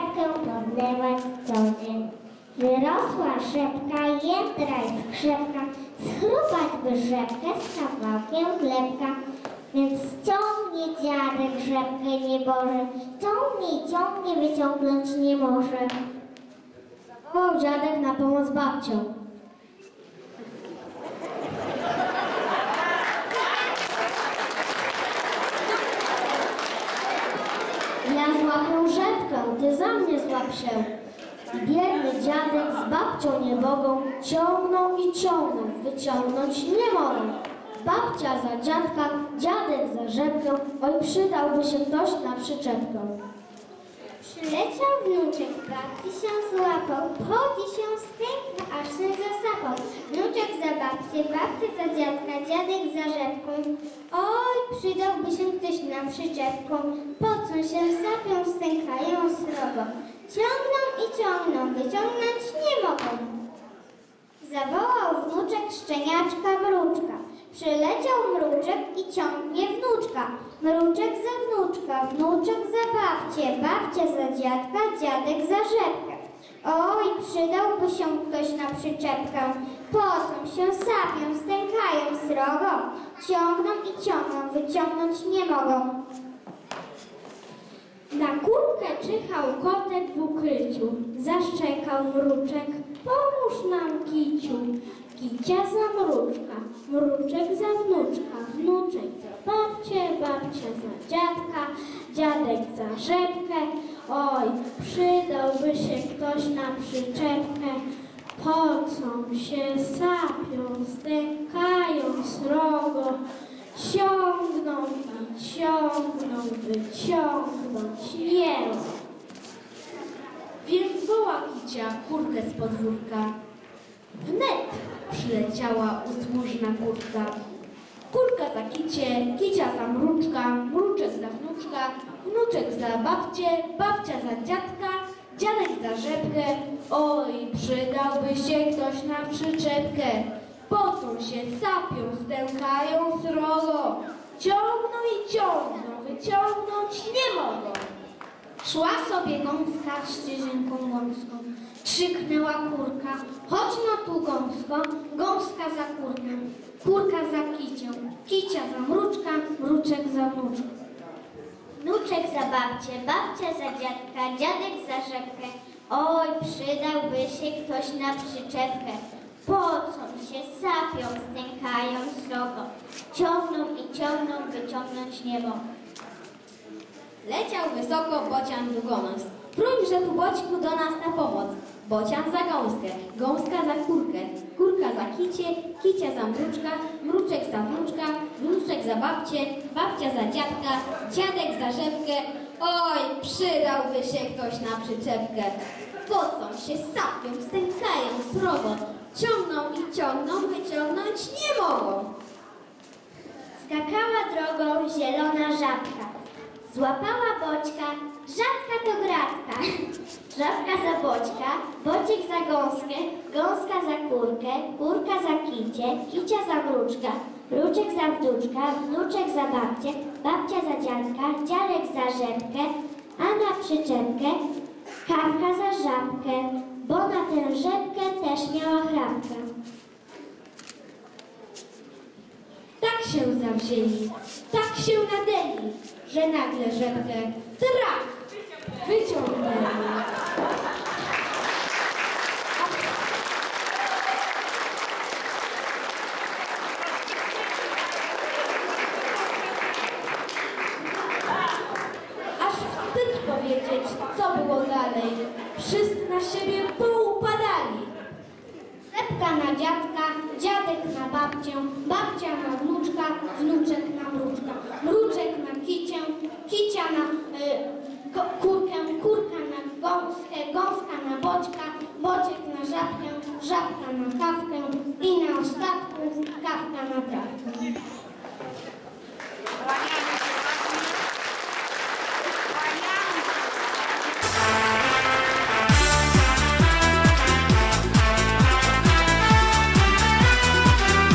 szepkę podlewać co dzień. Wyrosła szepka, jędra i skrzepka, schrupać by rzepkę z kawałkiem chlebka. Więc ciągnie dziadek rzepkę nieboże, ciągnie, ciągnie, wyciągnąć nie może. Zawołał dziadek na pomoc babcią. Ja złapię rzepkę, ty za mnie złap się. Biedny dziadek z babcią niebogą ciągną i ciągną, wyciągnąć nie mogą. Babcia za dziadka, dziadek za rzepkę, oj przydałby się ktoś na przyczepkę. Przyleciał wnuczek, babci się złapał, chodzi się stękł, aż się zasapał. Wnuczek za babcię, babcia za dziadka, dziadek za rzepką. Oj, przydałby się ktoś na przyczepką, po co się sapią, stękają srogo. Ciągną i ciągną, wyciągnąć nie mogą. Zawołał wnuczek szczeniaczka mruczka. Przyleciał mruczek i ciągnie wnuczka. Mruczek za wnuczka, wnuczek za babcię, babcia za dziadka, dziadek za rzepkę. Oj, przydałby się ktoś na przyczepkę. Pocą się, sapią, stękają srogo. Ciągną i ciągną, wyciągnąć nie mogą. Na kurkę czyhał kotek w ukryciu, zaszczekał mruczek, pomóż nam kiciu. Kicia za mruczka, mruczek za wnuczka, wnuczek za babcię, babcia za dziadka, dziadek za rzepkę. Oj, przydałby się ktoś na przyczepkę. Pocą się, sapią, stękają srogo, ciągną i ciągną, wyciągnąć nie ma. Więc woła Kicia kurkę z podwórka. Wnet przyleciała usłużna kurka. Kurka za kicie, kicia za mruczka, mruczek za wnuczka, wnuczek za babcię, babcia za dziadka, dziadek za rzepkę. Oj, przydałby się ktoś na przyczepkę. Pocą się, sapią, stękają srogo. Ciągną i ciągną, wyciągnąć nie mogą. Szła sobie gąska ścieżynką gąską. Krzyknęła kurka, chodź no tu gąsko, gąska za kurkę, kurka za kicią, kicia za mruczka, mruczek za wnuczkę. Wnuczek za babcię, babcia za dziadka, dziadek za rzepkę. Oj, przydałby się ktoś na przyczepkę. Pocą się, sapią, stękają srogo. Ciągną i ciągną, wyciągnąć nie mogą. Leciał wysoko bocian długonos. Próń, tu bociku do nas na pomoc. Bocian za gąskę, gąska za kurkę, kurka za kicie, kicia za mruczka, wnuczek za babcię, babcia za dziadka, dziadek za rzepkę. Oj, przydałby się ktoś na przyczepkę. Pocą się, sapią, stękają srogo, ciągną i ciągną, wyciągnąć nie mogą. Skakała drogą zielona żabka. Złapała boćka, żabka to gratka. Żabka za boćka, bociek za gąskę, gąska za kurkę, kurka za kicie, kicia za mruczka, mruczek za wnuczka, wnuczek za babcię, babcia za dziadka, dziadek za rzepkę, a na przyczepkę kawka za żabkę, bo na tę rzepkę też miała chrapkę. Tak się zawzięli, tak się nadeli, że nagle rzepkę trach wyciągnęli. Aż wstyd powiedzieć, co było dalej. Wszyscy na siebie poupadali. Rzepka na dziadka, dziadek na babcię, babcia na wnuczka, wnuczek na mruczka, mruczek na kicię, kicia na y, kurkę, kurka na gąskę, gąska na boćka, bociek na żabkę, żabka na kawkę i na ostatku kawka na trawkę.